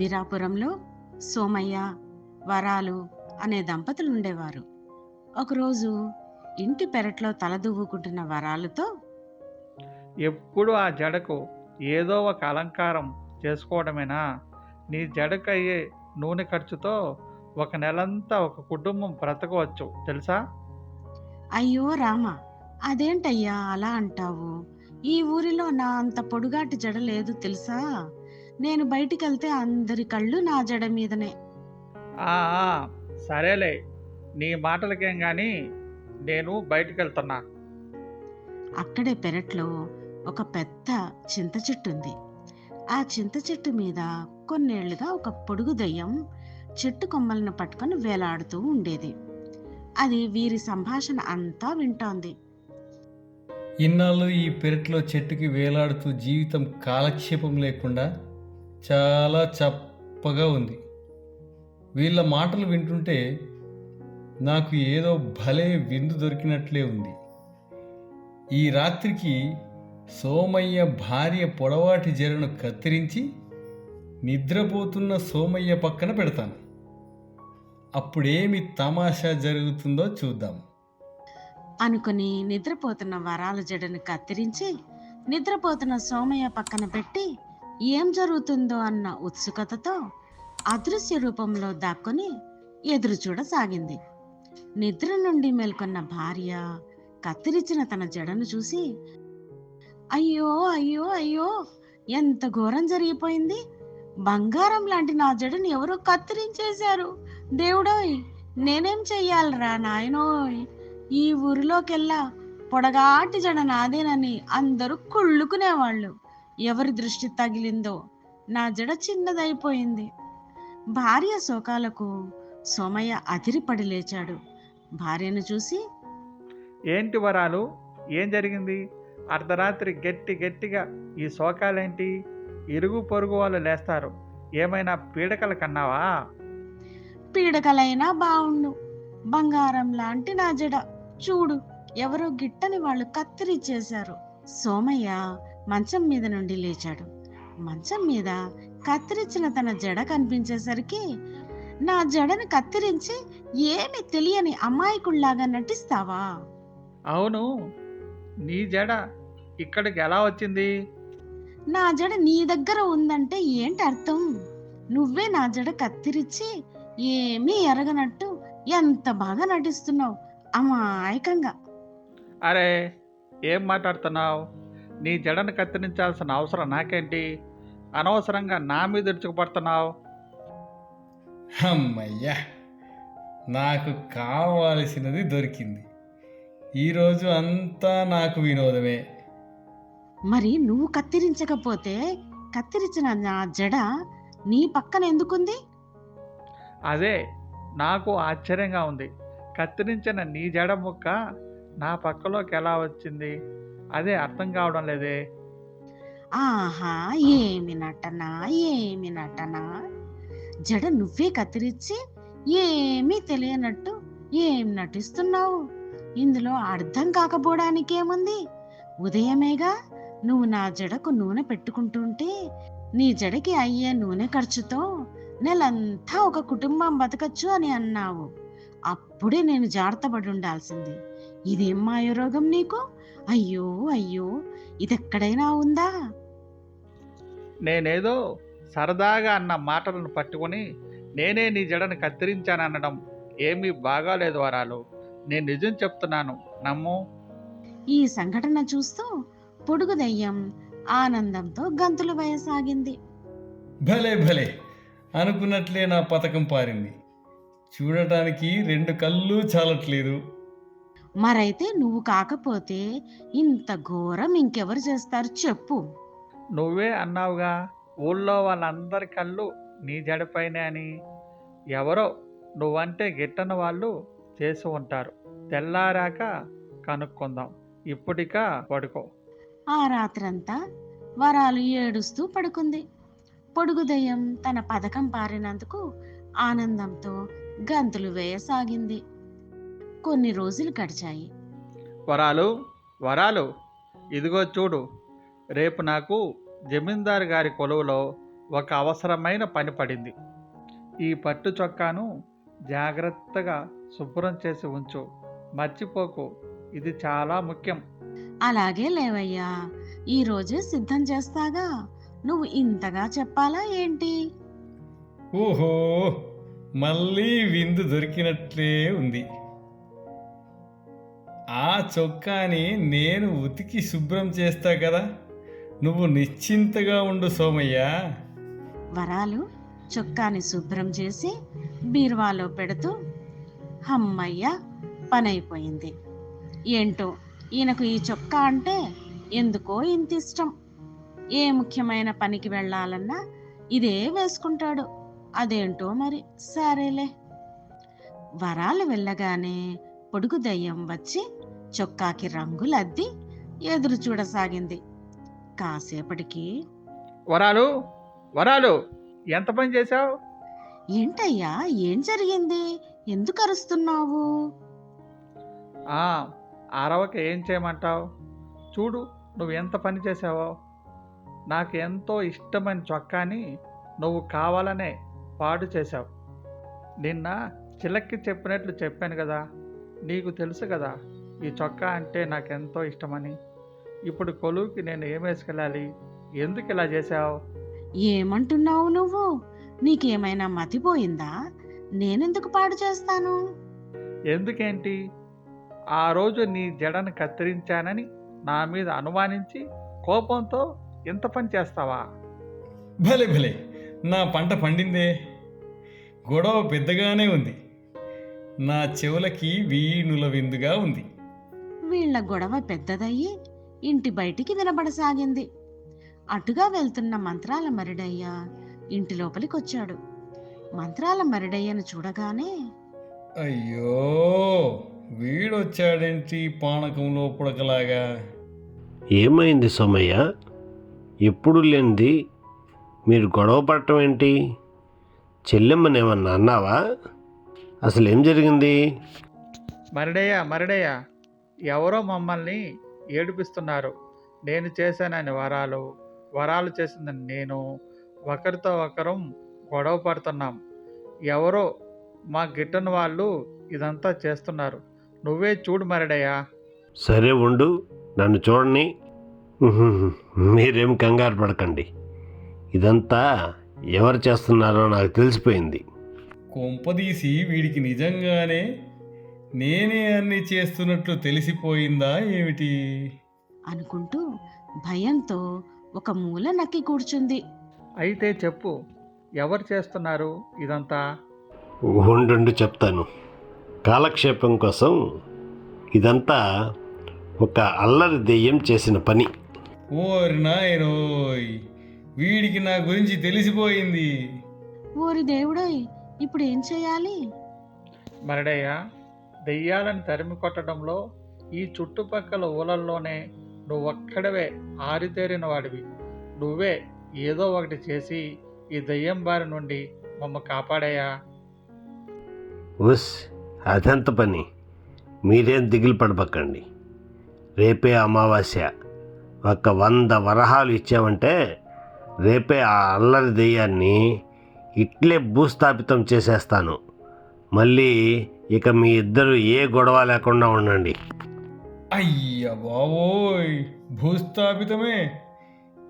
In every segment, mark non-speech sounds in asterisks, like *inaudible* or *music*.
విరాపురంలో సోమయ్య వరాలు అనే దంపతులు ఉండేవారు ఒకరోజు ఇంటి పెరట్లో తలదువ్వుకుంటున్న వరాలతో ఎప్పుడు ఆ జడకు ఏదో ఒక అలంకారం చేసుకోవడమేనా? నీ జడకు అయ్యే నూనె ఖర్చుతో ఒక నెలంతా ఒక కుటుంబం బ్రతకవచ్చు తెలుసా? అయ్యో రామ అదేంటయ్యా అలా అంటావు? ఈ ఊరిలో నా అంత పొడుగాటి జడ లేదు తెలుసా? నేను బయటికెళ్తే అందరి కళ్ళు నా జడ మీదనే. ఆ, ఆ, సరేలే. నీ మాటలకేం కానీ నేను బయటికి వెళ్తున్నా అక్కడే పెరట్లో ఒక పెద్ద చింత చెట్టు ఉంది ఆ చింత చెట్టు మీద కొన్నేళ్ళుగా ఒక పొడుగు దయ్యం చెట్టు కొమ్మలను పట్టుకొని వేలాడుతూ ఉండేది. అది వీరి సంభాషణ అంతా వింటోంది. ఇన్నాళ్ళు ఈ పెరట్లో చెట్టుకి వేలాడుతూ జీవితం కాలక్షేపం లేకుండా చాలా చప్పగా ఉంది. వీళ్ళ మాటలు వింటుంటే నాకు ఏదో భలే విందు దొరికినట్లే ఉంది. ఈ రాత్రికి సోమయ్య భార్య పొడవాటి జరను కత్తిరించి నిద్రపోతున్న సోమయ్య పక్కన పెడతాను. అప్పుడేమి తమాషా జరుగుతుందో చూద్దాం. అనుకుని నిద్రపోతున్న వరాల జడను కత్తిరించి నిద్రపోతున్న సోమయ్య పక్కన పెట్టి ఏం జరుగుతుందో అన్న ఉత్సుకతతో అదృశ్య రూపంలో దాక్కుని ఎదురు చూడసాగింది. నిద్ర నుండి మేల్కొన్న భార్య కత్తిరించిన తన జడను చూసి అయ్యో అయ్యో అయ్యో ఎంత ఘోరం జరిగిపోయింది. బంగారం లాంటి నా జడను ఎవరో కత్తిరించేశారు. దేవుడోయ్ నేనేం చెయ్యాలరా నాయనోయ్? ఈ ఊరిలోకెల్లా పొడగాటి జడ నాదేనని అందరూ కుళ్ళుకునేవాళ్ళు. ఎవరి దృష్టి తగిలిందో నా జడ చిన్నదైపోయింది. భార్య శోకాలకు సోమయ్య అదిరిపడి లేచాడు. భార్యను చూసి ఏంటి వరాలు? ఏం జరిగింది? అర్ధరాత్రి గట్టి గట్టిగా ఈ శోకాలేంటి? ఇరుగు పొరుగు వాళ్ళు లేస్తారు. ఏమైనా పీడకలు కన్నావా? పీడకలైనా బావుండు. బంగారం లాంటి నా జడ. చూడు ఎవరో గిట్టని వాళ్ళు కత్తిరిచ్చేశారు సోమయ్య మంచం మీద నుండి లేచాడు. మంచం మీద కత్తిరించిన తన జడ కనిపించేసరికి నా జడని కత్తిరించి ఏమి తెలియని అమాయకుల్లాగా నటిస్తావా? అవును. నీ జడ ఇక్కడికి ఎలా వచ్చింది? నా జడ నీ దగ్గర ఉందంటే ఏంటి అర్థం? నువ్వే నా జడ కత్తిరించి ఏమీ ఎరగనట్టు ఎంత బాగా నటిస్తున్నావు అమాయకంగా. అరే ఏం మాట్లాడుతున్నావు? నీ జడను కత్తిరించాల్సిన అవసరం నాకేంటి? అనవసరంగా నా మీద ఇరుచుకుపడుతున్నావు? అమ్మయ్యా నాకు కావాల్సినది దొరికింది. ఈరోజు అంతా నాకు వినోదమే. మరి నువ్వు కత్తిరించకపోతే కత్తిరించిన నా జడ నీ పక్కన ఎందుకుంది? అదే నాకు ఆశ్చర్యంగా ఉంది. కత్తిరించిన నీ జడ ముక్క నా పక్కలోకి ఎలా వచ్చింది? అదే అర్థం కావడం లేదే. ఆహా ఏమి నటన ఏమి నటన? జడ నువ్వే కత్తిరించి ఏమీ తెలియనట్టు ఏం నటిస్తున్నావు? ఇందులో అర్థం కాకపోవడానికేముంది? ఉదయమేగా నువ్వు నా జడకు నూనె పెట్టుకుంటుంటే నీ జడకి అయ్యే నూనె ఖర్చుతో నెలంతా ఒక కుటుంబం బతకచ్చు అని అన్నావు. అప్పుడే నేను జాగ్రత్తపడి ఉండాల్సింది. ఇదేం మాయరోగం నీకు? అయ్యో అయ్యో ఇదెక్కడైనా ఉందా? నేనేదో సరదాగా అన్న మాటలను పట్టుకొని నేనే నీ జడను కత్తిరించాననడం ఏమీ బాగాలేదు వరాలు. నేను నిజం చెప్తున్నాను నమ్ము. ఈ సంఘటన చూస్తూ పొడుగు దయ్యం ఆనందంతో గంతులు వేయసాగింది. భలే భలే. అనుకున్నట్లే నా పథకం పారింది. చూడటానికి రెండు కళ్ళు చాలట్లేదు. మరైతే నువ్వు కాకపోతే ఇంత ఘోరం ఇంకెవరు చేస్తారు చెప్పు. నువ్వే అన్నావుగా ఊళ్ళో వాళ్ళందరి కళ్ళు నీ జడపైనే అని. ఎవరో నువ్వంటే గిట్టని వాళ్ళు చేసి ఉంటారు. తెల్లారాక కనుక్కుందాం. ఇప్పటిక పడుకో. ఆ రాత్రంతా వరాలు ఏడుస్తూ పడుకుంది. పొడుగు దయ్యం తన పథకం పారినందుకు ఆనందంతో గంతులు వేయసాగింది. కొన్ని రోజులు గడిచాయి. వరాలు వరాలు ఇదిగో చూడు రేపు నాకు జమీందారు గారి కొలువులో ఒక అవసరమైన పని పడింది. ఈ పట్టు చొక్కాను జాగ్రత్తగా శుభ్రం చేసి ఉంచు. మర్చిపోకు ఇది చాలా ముఖ్యం. అలాగే లేవయ్యా ఈ రోజే సిద్ధం చేస్తాగా. నువ్వు ఇంతగా చెప్పాలా ఏంటి? ఓహో! మళ్ళీ విందు దొరికినట్లే ఉంది. ఆ చొక్కాని నేను ఉతికి శుభ్రం చేస్తా కదా నువ్వు నిశ్చింతగా ఉండు సోమయ్య. వరాలు చొక్కాని శుభ్రం చేసి బీరువాలో పెడుతూ హమ్మయ్య పనైపోయింది. ఏంటో ఈయనకు ఈ చొక్కా అంటే ఎందుకో ఇంత ఇష్టం ఏ ముఖ్యమైన పనికి వెళ్ళాలన్నా ఇదే వేసుకుంటాడు. అదేంటో మరి? సరేలే. వరాలు వెళ్ళగానే పొడుగు దయ్యం వచ్చి చొక్కాకి రంగులద్ది ఎదురు చూడసాగింది. కాసేపటికి వరాలు? వరాలు ఎంత పని చేశావు? ఏంటయ్యా ఏం జరిగింది? ఎందుకు అరుస్తున్నావు? అరవక ఏం చేయమంటావు? చూడు నువ్వు ఎంత పని చేసావో నాకు ఎంతో ఇష్టమైన చొక్కాని నువ్వు కావాలనే పాడు చేశావు. నిన్న చిలక్కి చెప్పినట్లు చెప్పాను కదా నీకు తెలుసు కదా ఈ చొక్కా అంటే నాకెంతో ఇష్టమని. ఇప్పుడు కొలువుకి నేను ఏం వేసుకెళ్ళాలి? ఎందుకు ఇలా చేశావు? ఏమంటున్నావు నువ్వు? నీకేమైనా మతిపోయిందా? నేనెందుకు పాడు చేస్తాను? ఎందుకేంటి? ఆ రోజు నీ జడను కత్తిరించానని నా మీద అనుమానించి కోపంతో ఇంత పని చేస్తావా? భలే భలే. నా పంట పండిందే. గొడవ పెద్దగానే ఉంది. నా చెవులకి వీణుల విందుగా ఉంది. వీళ్ళ గొడవ పెద్దదయ్యి ఇంటి బయటికి వినబడసాగింది అటుగా వెళ్తున్న మంత్రాల మరిడయ్య ఇంటి లోపలికొచ్చాడు. మంత్రాల మరిడయ్యను చూడగానే అయ్యో వీడొచ్చాడేంటి పానకంలో పుడకలాగా ఏమైంది సోమయ్య? ఎప్పుడు లేనిది? మీరు గొడవ పడటం ఏంటి? చెల్లెమ్మనేమన్నా అన్నావా? అసలు ఏం జరిగింది? మరిడయ్య మరిడయ్య. ఎవరో మమ్మల్ని ఏడిపిస్తున్నారు. నేను చేశానని వరాలు వరాలు చేసిందని నేను ఒకరితో ఒకరం గొడవ పడుతున్నాం. ఎవరో మా గిట్టని వాళ్ళు ఇదంతా చేస్తున్నారు. నువ్వే చూడు మరిడయ్యా. సరే ఉండు నన్ను చూడండి. ఉహుహు, మీరేం కంగారు పడకండి. ఇదంతా ఎవరు చేస్తున్నారో నాకు తెలిసిపోయింది. కొంపదీసి వీడికి నిజంగానే నేనే అన్ని చేస్తున్నట్లు తెలిసిపోయిందా ఏమిటి? అనుకుంటూ భయంతో ఒక మూల నక్కి కూర్చుంది. అయితే చెప్పు ఎవరు చేస్తున్నారు ఇదంతా? ఉండు చెప్తాను. కాలక్షేపం కోసం ఇదంతా ఒక అల్లరి దెయ్యం చేసిన పని. ఓరి నాయనోయ్ వీడికి నా గురించి తెలిసిపోయింది. ఓరి దేవుడోయ్ ఇప్పుడు ఏం చేయాలి? మరడయ్య దెయ్యాలను తరిమి కొట్టడంలో ఈ చుట్టుపక్కల ఊలల్లోనే నువ్వొక్కడవే ఆరితేరిన వాడివి. నువ్వే ఏదో ఒకటి చేసి ఈ దెయ్యం బారి నుండి మమ్మ కాపాడయ్యా. ఉస్ అదెంత పని. మీరేం దిగులు పడబకండి రేపే అమావాస్య. ఒక వంద వరహాలు ఇచ్చామంటే రేపే ఆ అల్లరి దెయ్యాన్ని ఇట్లే భూస్థాపితం చేసేస్తాను. మళ్ళీ ఇక మీ ఇద్దరు ఏ గొడవ లేకుండా ఉండండి. అయ్య బావోయ్! భూస్థాపితమే?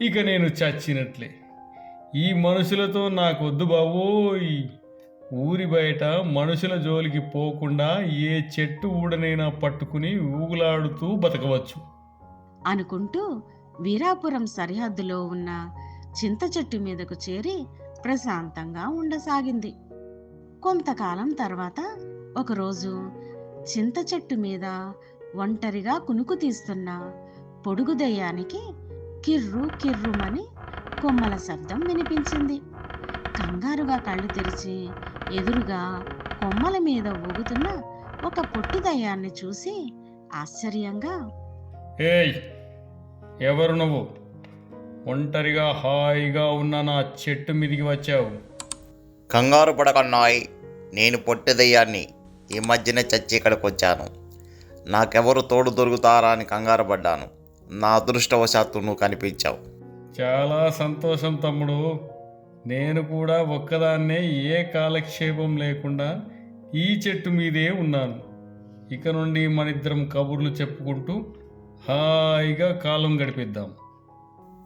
ఇక నేను చచ్చినట్లే. ఈ మనుషులతో నాకొద్దు బావోయ్! ఊరి బయట మనుషుల జోలికి పోకుండా ఏ చెట్టు ఊడనైనా పట్టుకుని ఊగులాడుతూ బతకవచ్చు. అనుకుంటూ వీరాపురం సరిహద్దులో ఉన్న చింత చెట్టు మీదకు చేరి ప్రశాంతంగా ఉండసాగింది. కొంతకాలం తర్వాత ఒకరోజు చింత చెట్టు మీద ఒంటరిగా కునుకు తీస్తున్న పొడుగు దయ్యానికి కిర్రు కిర్రుమని కొమ్మల శబ్దం వినిపించింది. కంగారుగా కళ్ళు తెరిచి ఎదురుగా కొమ్మల మీద ఊగుతున్న ఒక పొట్టి దయ్యాన్ని చూసి ఆశ్చర్యంగా ఏయ్ ఎవరు నువ్వు? ఒంటరిగా హాయిగా ఉన్న నా చెట్టు మీదికి వచ్చావు. కంగారు పడకన్నాయ్ నేను పొట్టిదయ్యాన్ని ఈ మధ్యనే చచ్చి ఇక్కడికి వచ్చాను. నాకెవరు తోడు దొరుకుతారా అని కంగారు పడ్డాను. నా అదృష్టవశాత్తు నువ్వు కనిపించావు. చాలా సంతోషం తమ్ముడు. నేను కూడా ఒక్కదాన్నే ఏ కాలక్షేపం లేకుండా ఈ చెట్టు మీదే ఉన్నాను. ఇక నుండి మనిద్దరం కబుర్లు చెప్పుకుంటూ హాయిగా కాలం గడిపిద్దాం.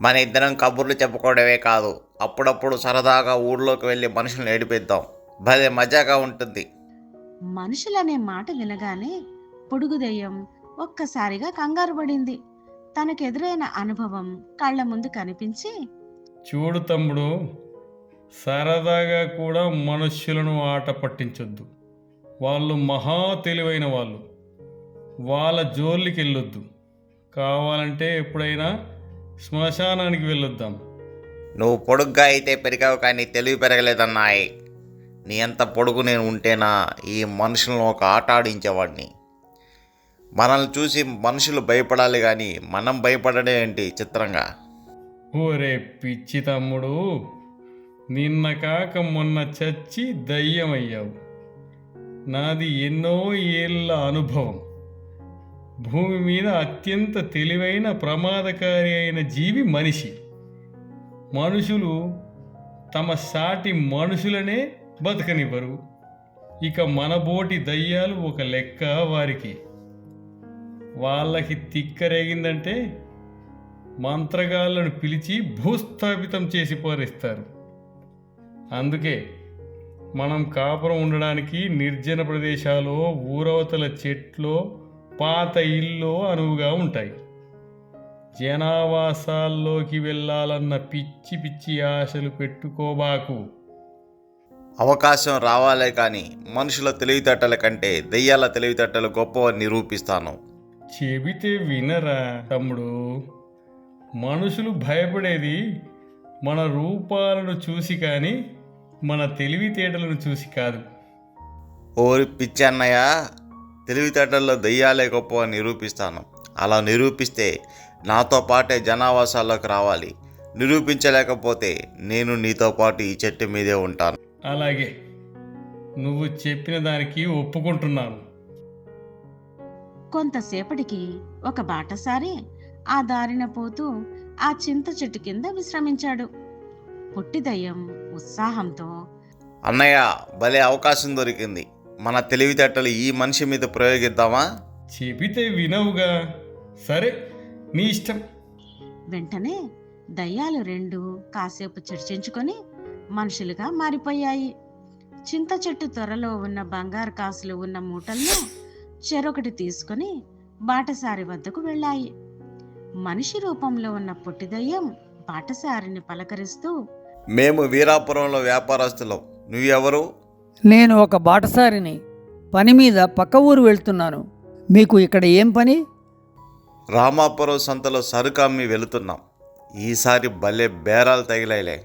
మన ఇద్దరం కబుర్లు చెప్పుకోవడమే కాదు. అప్పుడప్పుడు సరదాగా ఊళ్ళోకి వెళ్ళి మనుషులను ఏడిపిద్దాం. భలే మజాగా ఉంటుంది. మనుషులనే మాట వినగానే పొడుగు దెయ్యం ఒక్కసారిగా కంగారు పడింది. తనకెదురైన అనుభవం కళ్ళ ముందు కనిపించి చూడు తమ్ముడు సరదాగా కూడా మనుష్యులను ఆట పట్టించొద్దు. వాళ్ళు మహా తెలివైన వాళ్ళు. వాళ్ళ జోలికి వెళ్ళొద్దు కావాలంటే ఎప్పుడైనా శ్మశానానికి వెళ్ళొద్దాం. నువ్వు పొడుగ్గా అయితే పెరిగావు కానీ తెలివి పెరగలేదన్నాయి. నీ అంత పొడుగు నేను ఉంటేనా ఈ మనుషులను ఒక ఆట ఆడించేవాడిని. మనల్ని చూసి మనుషులు భయపడాలి కానీ మనం భయపడడం ఏంటి చిత్రంగా? ఓరే పిచ్చి తమ్ముడు నిన్న కాక మొన్న చచ్చి దయ్యమయ్యావు. నాది ఎన్నో ఏళ్ళ అనుభవం. భూమి మీద అత్యంత తెలివైన ప్రమాదకారి అయిన జీవి మనిషి. మనుషులు తమ సాటి మనుషులనే బతకనివ్వరు. ఇక మనబోటి దయ్యాలు ఒక లెక్క వారికి. వాళ్ళకి తిక్కరేగిందంటే మంత్రగాళ్ళను పిలిచి భూస్థాపితం చేసి పారిస్తారు. అందుకే మనం కాపురం ఉండడానికి నిర్జన ప్రదేశాలు ఊరవతల చెట్లో పాత ఇల్లో అనువుగా ఉంటాయి. జనావాసాల్లోకి వెళ్ళాలన్న పిచ్చి పిచ్చి ఆశలు పెట్టుకోబాకు. అవకాశం రావాలే కానీ మనుషుల తెలివితేటల కంటే దెయ్యాల తెలివితేటలు గొప్పవని నిరూపిస్తాను. చెబితే వినరా తమ్ముడు. మనుషులు భయపడేది మన రూపాలను చూసి కానీ మన తెలివితేటలను చూసి కాదు. ఓరి పిచ్చి అన్నయ్య తెలివితేటల్లో దెయ్యాలే గొప్పవని నిరూపిస్తాను. అలా నిరూపిస్తే నాతో పాటే జనావాసాల్లోకి రావాలి. నిరూపించలేకపోతే నేను నీతో పాటు ఈ చెట్టు మీదే ఉంటాను. అలాగే. నువ్వు చెప్పిన దానికి ఒప్పుకుంటున్నాను. కొంతసేపటికి ఒక బాటసారి ఆ దారిన పోతూ ఆ చింత చెట్టు కింద విశ్రమించాడు. పొట్టి దయ్యం ఉత్సాహంతో అన్నయ్య భలే అవకాశం దొరికింది. మన తెలివితేటలు ఈ మనిషి మీద ప్రయోగిద్దామా? చెబితే వినవుగా. సరే నీ ఇష్టం. వెంటనే దయ్యాలు రెండు కాసేపు చర్చించుకొని మనుషులుగా మారిపోయాయి. చింత చెట్టు త్వరలో ఉన్న బంగారు కాసులు ఉన్న మూటలను చెరొకటి తీసుకొని బాటసారి వద్దకు వెళ్ళాయి. మనిషి రూపంలో ఉన్న పొట్టి దయ్యం బాటసారిని పలకరిస్తూ మేము వీరాపురంలో వ్యాపారస్తులం. నువ్వెవరు? నేను ఒక బాటసారిని పని మీద పక్క ఊరు వెళ్తున్నాను. మీకు ఇక్కడ ఏం పని? రామాపురం సంతలో సరుకు అమ్మి వెళుతున్నాం. ఈసారి భలే బేరాలు తగిలాయిలే.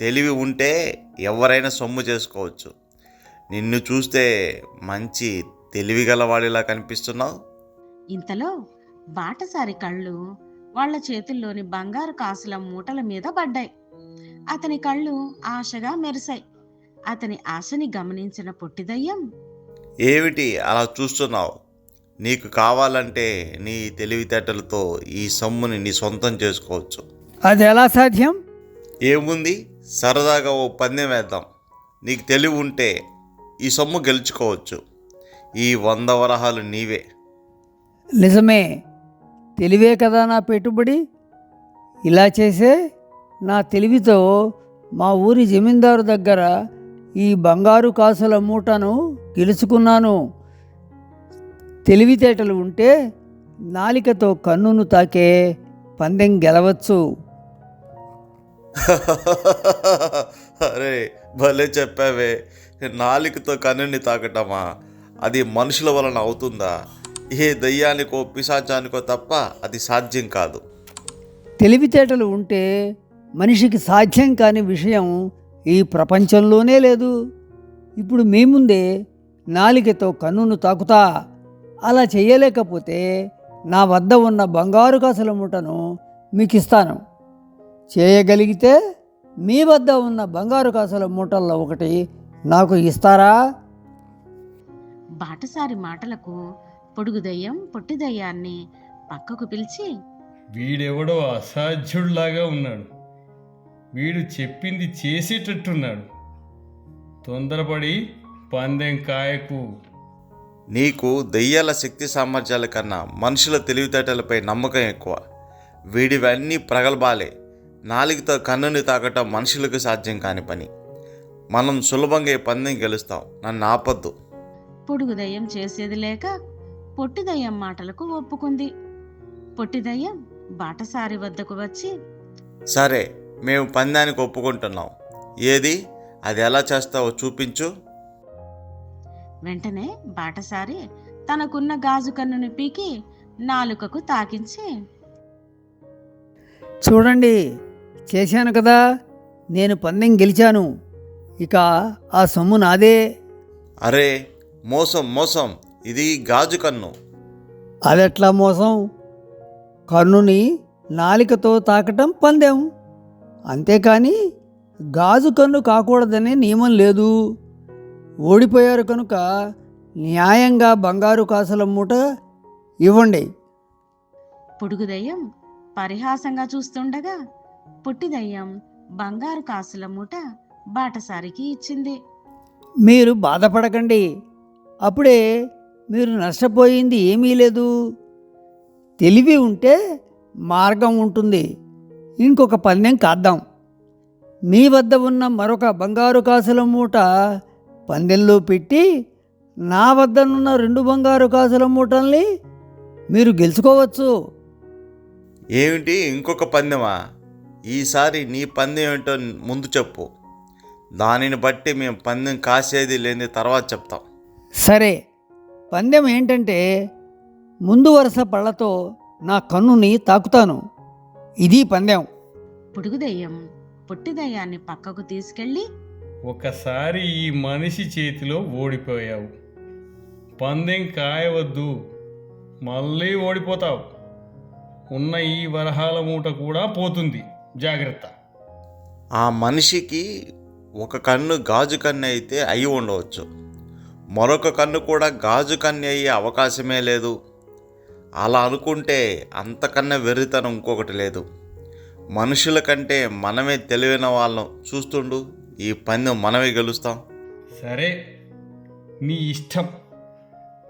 తెలివి ఉంటే ఎవరైనా సొమ్ము చేసుకోవచ్చు. నిన్ను చూస్తే మంచి తెలివి గలవాడిలా కనిపిస్తున్నావు. ఇంతలో బాటసారి కళ్ళు వాళ్ళ చేతుల్లోని బంగారు కాసుల మూటల మీద పడ్డాయి. అతని కళ్ళు ఆశగా మెరిశాయి. అతని ఆశని గమనించిన పొట్టిదయ్యం ఏమిటి అలా చూస్తున్నావు? నీకు కావాలంటే నీ తెలివితేటలతో ఈ సొమ్ముని నీ సొంతం చేసుకోవచ్చు. అది ఎలా సాధ్యం? ఏముంది? సరదాగా ఓ పందెం వేద్దాం. నీకు తెలివి ఉంటే ఈ సొమ్ము గెలుచుకోవచ్చు. ఈ వంద వరహాలు నీవే. నిజమే. తెలివే కదా నా పెట్టుబడి? ఇలా చేసే నా తెలివితో మా ఊరి జమీందారు దగ్గర ఈ బంగారు కాసుల మూటను గెలుచుకున్నాను. తెలివితేటలు ఉంటే నాలికతో కన్నును తాకే పందెం గెలవచ్చు. *laughs* అరే భలే చెప్పావే. నాలుకతో కన్నుని తాకటమా? అది మనుషుల వలన అవుతుందా? ఏ దయ్యానికో పిశాచానికో తప్ప అది సాధ్యం కాదు. తెలివితేటలు ఉంటే మనిషికి సాధ్యం కాని విషయం ఈ ప్రపంచంలోనే లేదు. ఇప్పుడు మీ ముందే నాలికతో కన్నును తాకుతా. అలా చేయలేకపోతే నా వద్ద ఉన్న బంగారు కాసుల మూటను మీకు ఇస్తాను చేయగలిగితే మీ వద్ద ఉన్న బంగారు కాసుల మూటల్లో ఒకటి నాకు ఇస్తారా? బాటసారి మాటలకు పొడుగు దయ్యం పొట్టి దయ్యాన్ని పక్కకు పిలిచి వీడెవడో అసాధ్యుడిలాగా ఉన్నాడు. వీడు చెప్పింది చేసేటట్టున్నాడు. తొందరపడి పందెం కాయకు. నీకు దెయ్యాల శక్తి సామర్థ్యాల కన్నా మనుషుల తెలివితేటలపై నమ్మకం ఎక్కువ. వీడివన్నీ ప్రగల్భాలే. నాలుగుతో కన్నుని తాకటం మనుషులకు సాధ్యం కాని పని. మనం సులభంగా ఈ పందెం గెలుస్తాం. నన్ను ఆపొద్దు. పొడుగు దయ్యం చేసేది లేక పొట్టి దయ్యం మాటలకు ఒప్పుకుంది. పొట్టి దయ్యం బాటసారి వద్దకు వచ్చి సరే మేము పందానికి ఒప్పుకుంటున్నాం. ఏది? అది ఎలా చేస్తావో చూపించు. వెంటనే బాటసారి తనకున్న గాజు కన్నుని పీకి నాలుకకు తాకించి. చూడండి చేశాను కదా నేను పందెం గెలిచాను ఇక ఆ సొమ్ము నాదే. అరే మోసం మోసం ఇది గాజు కన్ను. అదెట్లా మోసం? కన్నుని నాలికతో తాకటం పందెం. అంతేకాని గాజు కన్ను కాకూడదనే నియమం లేదు. ఓడిపోయారు కనుక న్యాయంగా బంగారు కాసుల మూట ఇవ్వండి. పొడుగు దయ్యం పరిహాసంగా చూస్తుండగా పొట్టి దయ్యం బంగారు కాసుల మూట బాటసారికి ఇచ్చింది. మీరు బాధపడకండి. అప్పుడే మీరు నష్టపోయింది ఏమీ లేదు. తెలివి ఉంటే మార్గం ఉంటుంది. ఇంకొక పందెం కాద్దాం. మీ వద్ద ఉన్న మరొక బంగారు కాసుల మూట పందెంలో పెట్టి నా వద్దనున్న రెండు బంగారు కాసుల మూటల్ని మీరు గెలుచుకోవచ్చు. ఏమిటి ఇంకొక పందెమా? ఈసారి నీ పందెం ఏంటో ముందు చెప్పు. దానిని బట్టి మేము పందెం కాసేది లేని తర్వాత చెప్తాం. సరే. పందెం ఏంటంటే ముందు వరుస పళ్ళతో నా కన్నుని తాకుతాను. ఇది పందెం. పొడుగు దయ్యం పొట్టి దయ్యాన్ని పక్కకు తీసుకెళ్ళి ఒకసారి ఈ మనిషి చేతిలో ఓడిపోయావు. పందెం కాయవద్దు. మళ్ళీ ఓడిపోతావు. ఉన్న ఈ వరహాల మూట కూడా పోతుంది. జాగ్రత్త. ఆ మనిషికి ఒక కన్ను గాజు కన్ను అయితే అయి ఉండవచ్చు. మరొక కన్ను కూడా గాజు కన్ను అయ్యే అవకాశమే లేదు. అలా అనుకుంటే అంతకన్నా వెర్రితనం ఇంకొకటి లేదు. మనుషుల కంటే మనమే తెలివైన వాళ్ళం. చూస్తుండు ఈ పందెం మనమే గెలుస్తాం. సరే నీ ఇష్టం.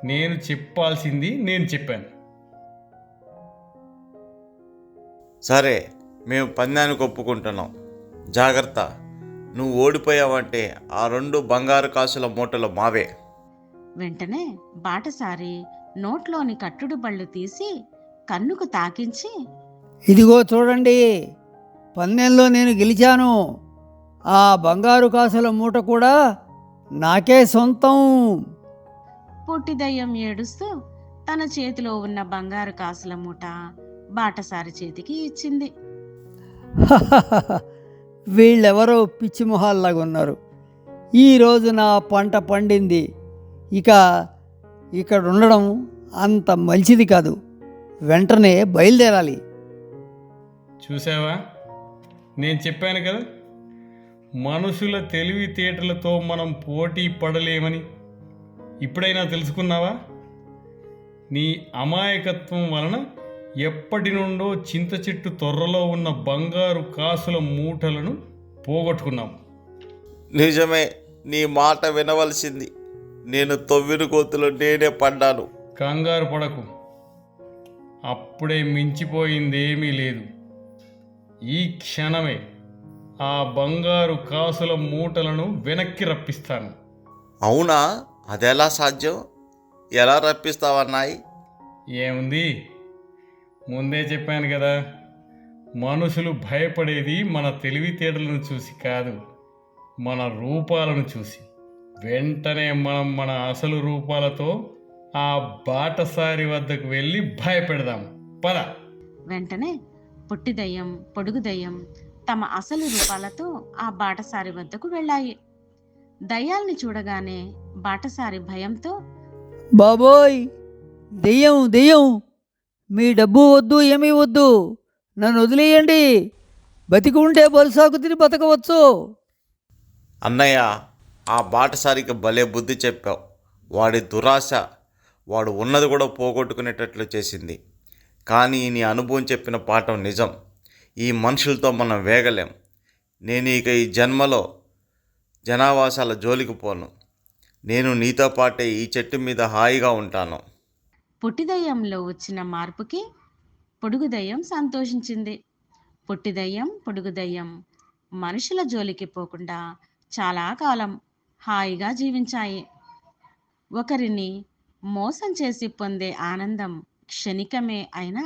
నేను చెప్పాల్సింది నేను చెప్పాను. సరే మేము పందానికి ఒప్పుకుంటున్నాం. జాగ్రత్త. నువ్వు ఓడిపోయావంటే ఆ రెండు బంగారు కాసుల మూటలు మావే. వెంటనే బాటసారి నోట్లోని కట్టుడు బళ్ళు తీసి కన్నుకు తాకించి ఇదిగో చూడండి పందెంలో నేను గెలిచాను. ఆ బంగారు కాసుల మూట కూడా నాకే సొంతం. పొట్టి దయ్యం ఏడుస్తూ తన చేతిలో ఉన్న బంగారు కాసుల మూట బాటసారి చేతికి ఇచ్చింది. వీళ్ళెవరో పిచ్చి మొహాల్లాగా ఉన్నారు. ఈరోజు నా పంట పండింది. ఇక ఇక్కడ ఉండడం అంత మంచిది కాదు. వెంటనే బయలుదేరాలి. చూసావా? నేను చెప్పాను కదా మనుషుల తెలివితేటలతో మనం పోటీ పడలేమని. ఇప్పుడైనా తెలుసుకున్నావా? నీ అమాయకత్వం వలన ఎప్పటి నుండో చింత చెట్టు తొర్రలో ఉన్న బంగారు కాసుల మూటలను పోగొట్టుకున్నాం నిజమే నీ మాట వినవలసింది. నేను తొవ్విన కోతులో నేనే పడ్డాను. కంగారు పడకు. అప్పుడే మించిపోయిందేమీ లేదు. ఈ క్షణమే ఆ బంగారు కాసుల మూటలను వెనక్కి రప్పిస్తాను. అవునా? అదెలా సాధ్యం? ఎలా రప్పిస్తావన్నాయి? ఏముంది? ముందే చెప్పాను కదా మనుషులు భయపడేది మన తెలివితేటలను చూసి కాదు మన రూపాలను చూసి. వెంటనే మనం మన అసలు రూపాలతో ఆ బాటసారి వద్దకు వెళ్ళి భయపెడదాం. పద. వెంటనే పొట్టి దయ్యం పొడుగు దయ్యం తమ అసలు రూపాలతో ఆ బాటసారి వద్దకు వెళ్ళాయి. దయ్యాల్ని చూడగానే బాటసారి భయంతో బాబోయ్! దెయ్యం దెయ్యం! మీ డబ్బు వద్దు ఏమీ వద్దు! నన్ను వదిలేయండి! బతికి ఉంటే బొలసాకు తిని బతకవచ్చు! అన్నయ్య ఆ బాటసారికి భలే బుద్ధి చెప్పావు. వాడి దురాశ వాడు ఉన్నది కూడా పోగొట్టుకునేటట్లు చేసింది. కానీ నీ అనుభవం చెప్పిన పాఠం నిజం. ఈ మనుషులతో మనం వేగలేం. నేను ఇక ఈ జన్మలో జనావాసాల జోలికి పోను. నేను నీతో పాటే ఈ చెట్టు మీద హాయిగా ఉంటాను. పొట్టిదయ్యంలో వచ్చిన మార్పుకి పొడుగుదయ్యం సంతోషించింది. పొట్టిదయ్యం పొడుగుదయ్యం మనుషుల జోలికి పోకుండా చాలా కాలం హాయిగా జీవించాయి. ఒకరిని మోసం చేసి పొందే ఆనందం క్షణికమే అయినా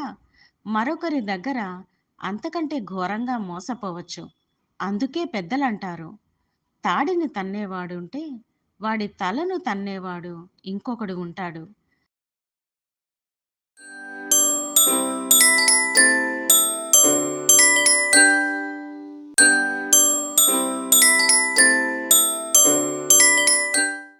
మరొకరి దగ్గర అంతకంటే ఘోరంగా మోసపోవచ్చు. అందుకే పెద్దలంటారు తాడిని తన్నేవాడు ఉంటే వాడి తలను తన్నేవాడు ఇంకొకడు ఉంటాడు.